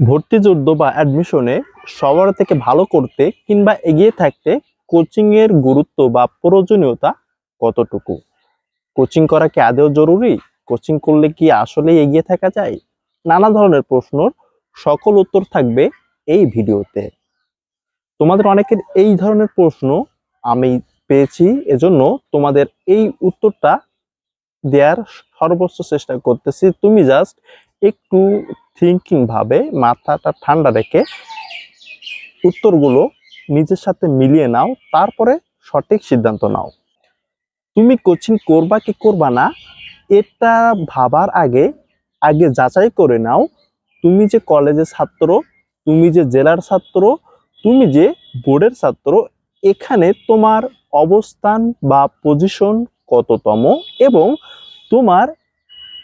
ভর্তি যুদ্ধ বা অ্যাডমিশনে সবার থেকে ভালো করতে কিংবা এগিয়ে থাকতে কোচিং এর গুরুত্ব বা প্রয়োজনীয়তা কতটুকু? কোচিং করা কি আদৌ জরুরি? কোচিং করলে কি আসলে এগিয়ে থাকা যায়? নানা ধরনের প্রশ্নর সকল উত্তর থাকবে এই ভিডিওতে। তোমাদের অনেকের এই ধরনের প্রশ্ন আমি পেয়েছি, এজন্য তোমাদের এই উত্তরটা দেওয়ার সর্বোচ্চ চেষ্টা করতেছি। তুমি জাস্ট একটু থিঙ্কিং ভাবে মাথাটা ঠান্ডা রেখে উত্তরগুলো নিজের সাথে মিলিয়ে নাও, তারপরে সঠিক সিদ্ধান্ত নাও। তুমি কোচিং করবা কি করবা না, এটা ভাবার আগে আগে যাচাই করে নাও, তুমি যে কলেজের ছাত্র, তুমি যে জেলার ছাত্র, তুমি যে বোর্ডের ছাত্র, এখানে তোমার অবস্থান বা পজিশন কততম এবং তোমার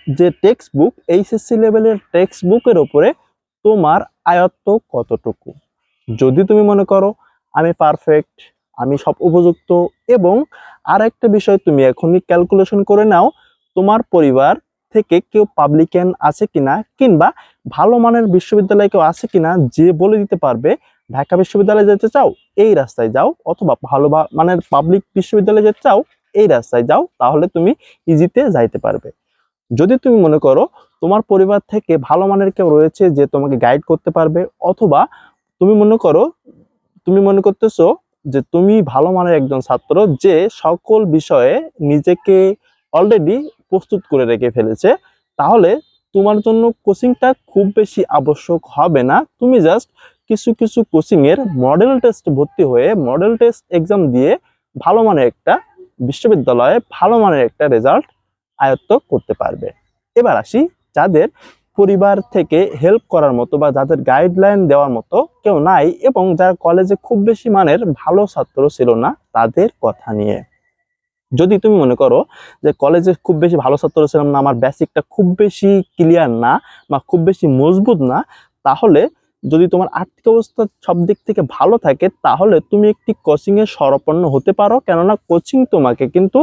যে টেক্সট বুক এইচএসসি লেভেলের টেক্সট বুকের ওপরে তোমার আয়ত্ত কতটুকু? যদি তুমি মনে করো আমি পারফেক্ট আমি সব উপযুক্ত এবং আর একটা বিষয় তুমি এখনই ক্যালকুলেশন করে নাও, তোমার পরিবার থেকে কেউ পাবলিকান আছে কিনা কিংবা ভালো মানের বিশ্ববিদ্যালয় কেউ আছে কিনা যে বলে দিতে পারবে, ঢাকা বিশ্ববিদ্যালয়ে যেতে চাও, এই রাস্তায় যাও, অথবা ভালো মানের পাবলিক বিশ্ববিদ্যালয়ে যেতে চাও, এই রাস্তায় যাও, তাহলে তুমি ইজিতে যাইতে পারবে। যদি তুমি মনে করো তোমার পরিবার থেকে ভালো মানের কেউ রয়েছে যে তোমাকে গাইড করতে পারবে, অথবা তুমি মনে করো, তুমি মনে করতেছো যে তুমি ভালো মানের একজন ছাত্র যে সকল বিষয়ে নিজেকে অলরেডি প্রস্তুত করে রেখে ফেলেছে, তাহলে তোমার জন্য কোচিংটা খুব বেশি আবশ্যক হবে না। তুমি জাস্ট কিছু কিছু কোচিংয়ের মডেল টেস্ট ভর্তি হয়ে মডেল টেস্ট এক্সাম দিয়ে ভালো মানের একটা বিশ্ববিদ্যালয়ে ভালো মানের একটা রেজাল্ট আয়ত্ত করতে পারবে। এবার আসি যাদের পরিবার থেকে হেল্প করার মতো বা যাদের গাইডলাইন দেওয়ার মতো কেউ নাই এবং যারা কলেজে খুব বেশি মানের ভালো ছাত্র ছিল না, তাদের কথা নিয়ে। যদি তুমি মনে করো যে কলেজে খুব বেশি ভালো ছাত্র ছিলাম না, আমার বেসিকটা খুব বেশি ক্লিয়ার না বা খুব বেশি মজবুত না, তাহলে যদি তোমার আর্থিক অবস্থা সব দিক থেকে ভালো থাকে, তাহলে তুমি একটি কোচিংয়ে সরপন্ন হতে পারো। কেননা কোচিং তোমাকে কিন্তু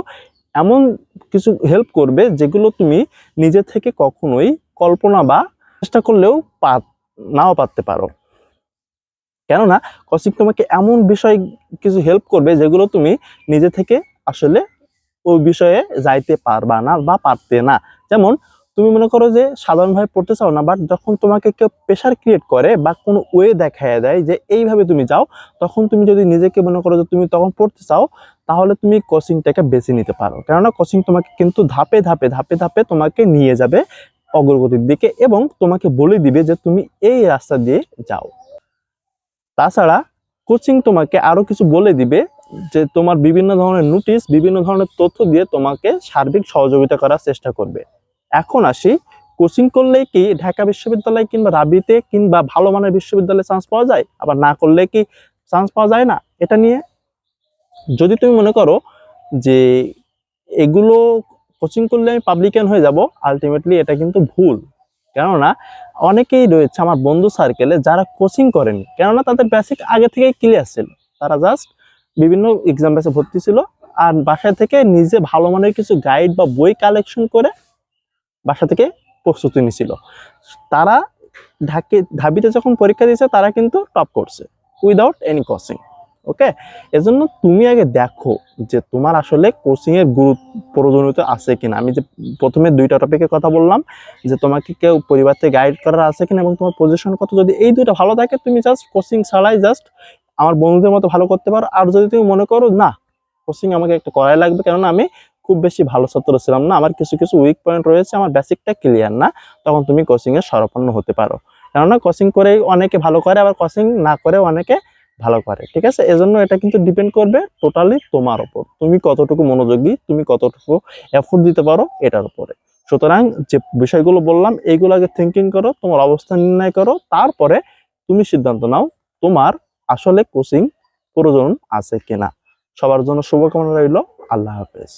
এমন কিছু হেল্প করবে যেগুলো তুমি নিজে থেকে কখনোই কল্পনা বা চেষ্টা করলেও পা, নাও পারতে পারো। কেননা কোচিং তোমাকে এমন বিষয় কিছু হেল্প করবে যেগুলো তুমি নিজে থেকে আসলে ওই বিষয়ে যাইতে পারবা না বা পারতে না। যেমন তুমি মনে করো যে সাধারণভাবে পড়তে চাও না বাট যখন তোমাকে কেউ প্রেশার ক্রিয়েট করে বা কোনো ওয়ে দেখায় দেয় যে এইভাবে তুমি যাও, তখন তুমি যদি নিজেকে মনে করো যে তুমি তখন পড়তে চাও, তাহলে তুমি কোচিংটাকে বেছে নিতে পারো। কেননা কোচিং তোমাকে কিন্তু ধাপে ধাপে ধাপে ধাপে তোমাকে নিয়ে যাবে অগ্রগতির দিকে এবং তোমাকে বলে দিবে যে তুমি এই রাস্তা দিয়ে যাও। তাছাড়া কোচিং তোমাকে আরও কিছু বলে দিবে যে তোমার বিভিন্ন ধরনের নোটিশ বিভিন্ন ধরনের তথ্য দিয়ে তোমাকে সার্বিক সহযোগিতা করার চেষ্টা করবে। এখন আসি, কোচিং করলে কি ঢাকা বিশ্ববিদ্যালয় কিংবা রাবিতে কিংবা ভালো মানের বিশ্ববিদ্যালয়ে চান্স পাওয়া যায়? আবার না করলে কি চান্স পাওয়া যায় না? এটা নিয়ে যদি তুমি মনে করো যে এগুলো কোচিং করলে আমি পাবলিকান হয়ে যাব আলটিমেটলি এটা কিন্তু ভুল। কেননা অনেকেই রয়েছে আমার বন্ধু সার্কেলে যারা কোচিং করেনি। কেননা তাদের বেসিক আগে থেকেই ক্লিয়ার ছিল। তারা জাস্ট বিভিন্ন এক্সাম বেসে ভর্তি ছিল। আর বাসা থেকে নিজে ভালো মানের কিছু গাইড বা বই কালেকশন করে বাসা থেকে প্রস্তুতি নিছিল। তারা ঢাকে, ঢাবিতে যখন পরীক্ষা দিয়েছে, তারা কিন্তু টপ করছে উইদাউট এনি কোচিং ওকে এজন্য তুমি আগে দেখো যে তোমার আসলে কোচিং এর গুরুত্ব, প্রয়োজনীয়তা আছে কিনা। আমি যে প্রথমে দুইটা টপিকের কথা বললাম, যে তোমাকে কেউ পরিবার থেকে গাইড করার আছে কিনা এবং তোমার পজিশন কত, যদি এই দুইটা ভালো থাকে, তুমি জাস্ট কোচিং ছাড়াই জাস্ট আমার বন্ধুদের মতো ভালো করতে পারো। আর যদি তুমি মনে করো, না কোচিং আমাকে একটু করাই লাগবে, কেননা আমি খুব বেশি ভালো ছাত্র ছিলাম না। আমার কিছু কিছু উইক পয়েন্ট রয়েছে, আমার বেসিকটা ক্লিয়ার না। তখন তুমি কোচিং এর সরপন্ন হতে পারো। কেননা কোচিং করে অনেকে ভালো করে, আবার কোচিং না করে অনেকে ভালো করে, ঠিক আছে? এজন্য এটা কিন্তু ডিপেন্ড করবে টোটালি তোমার উপর তুমি কতটুকু মনোযোগী তুমি কতটুকু এফোর্ট দিতে পারো, এটার উপরে। সুতরাং যে বিষয়গুলো বললাম এইগুলো আগে থিঙ্কিং করো, তোমার অবস্থান নির্ণয় করো, তারপরে তুমি সিদ্ধান্ত নাও তোমার আসলে কোচিং প্রয়োজন আছে কিনা। সবার জন্য শুভকামনা রইল। আল্লাহ হাফেজ।